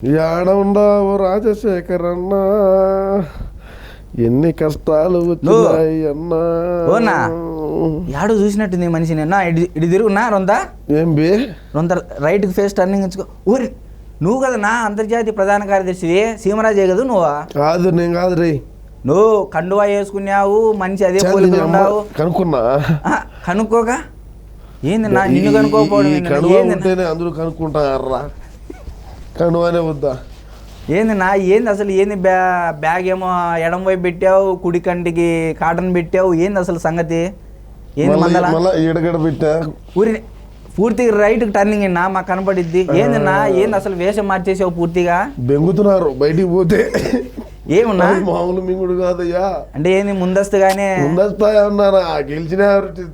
యాడ ఉండవు రాజశేఖర్ అన్న ఎన్ని కష్టాలు వచ్చినాయి అన్నా ఓనా? యాడో చూసినట్టుంది ఈ మనిషి నిన్న ఇడి ఇడి తిరుగునా రొంత? ఏం బి? రొంత రైట్కి ఫేస్ టర్నింగ్ ఇచ్చుకో ఊరి నువ్వు కదా నా అంతర్జాతీయ ప్రధాన కార్యదర్శి సీమరాజే కదా నువ్వు? కాదు నేను కాదు రే. నువ్వు కండువా వేసుకున్నావు మంచి అదే పోలికలు ఉన్నావు. కనుక్కున్నా? కనుక్కోక? ఏంది నా నిన్ను కనుక్కోకపోవడం ఏంది అందరూ కనుక్కుంటారా? కనువనే వద్దా. ఏంది నా ఏంది అసలు ఏంది బ్యా బ్యాగ్ ఏమో ఎడం వైపు పెట్టావు కుడి కంటికి కాటన్ పెట్టావు ఏంది అసలు సంగతి? ఏంది మందల? పెట్టా. ఊరి పూర్తిగా రైట్ టర్నింగ్ నా మాకు కనపడిద్ది. ఏంది నా ఏంది అసలు వేషం మార్చేసావు పూర్తిగా? బెంగుతున్నారు బయటికి పోతే. ఏమున్నా? మామూలు మింగుడు కాదయ్యా. అంటే ఏంది ముందస్తుగానే ముందస్తాయి అన్నారా? గెలిచిన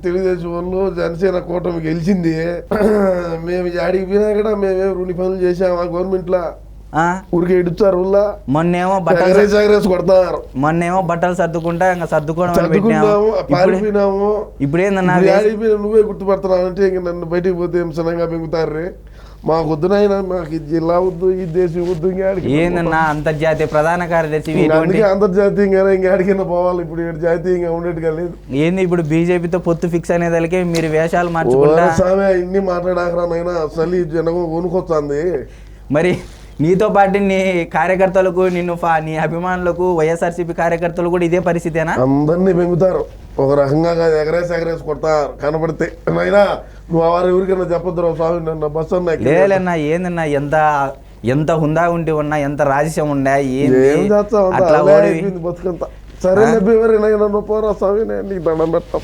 తెలుగుదేశం వాళ్ళు జనసేన కూటమి గెలిచింది. మేము యాడికి పోయినా కూడా మేమేం రుణి పనులు చేసాం ఆ గవర్నమెంట్ లా ఊరికే ఊళ్ళా. మొన్నేమో బట్టలు ఎగరేసి కొడతారు. మొన్నేమో బట్టలు సర్దుకుంటా ఇంకా సర్దుకోవడం అని ఇప్పుడు ఏందన్నా నువ్వే గుర్తుపడుతున్నావు అంటే ఇంక నన్ను బయటికి పోతే ఏం సనంగా పెంగుతారు రే మాకు వద్దునైనా మాకు ఈ జిల్లా వద్దు ఈ దేశం వద్దు ఏందన్నా అంతర్జాతీయ ప్రధాన కార్యదర్శి ఇంకా అందుకే అంతర్జాతీయంగా ఇంకాడికైనా పోవాలి. ఇప్పుడు జాతీయంగా ఉండేట్టుగా లేదు. ఏంది ఇప్పుడు బీజేపీతో పొత్తు ఫిక్స్ అనేదానికి మీరు వేషాలు ఓ మార్చుకుంటా సామె ఇన్ని మాట్లాడాకరా నాయనా చలి జనం వణుకొస్తుంది మరి నీతో పాటు నీ కార్యకర్తలకు నిన్ను నీ అభిమానులకు వైఎస్ఆర్సీపీ కార్యకర్తలు కూడా ఇదే పరిస్థితేనా? అందరినీ పెంగుతారు. ఒక రకంగా కాదు ఎగరేసి ఎగరేసి కొడతారు. కనబడితే నాయనా నువ్వు వారు ఎవరికైనా చెప్పొద్దురా స్వామి నన్ను బస్సు అన్న ఎక్కి- లేదన్నా ఏందన్నా ఎంత ఎంత హుందా ఉండి ఉన్నా ఎంత రాజస్యం ఉండా ఏంది? ఏం బతుకంతా. సరే నన్ను పోరా స్వామి నీకు దండం పెడతా.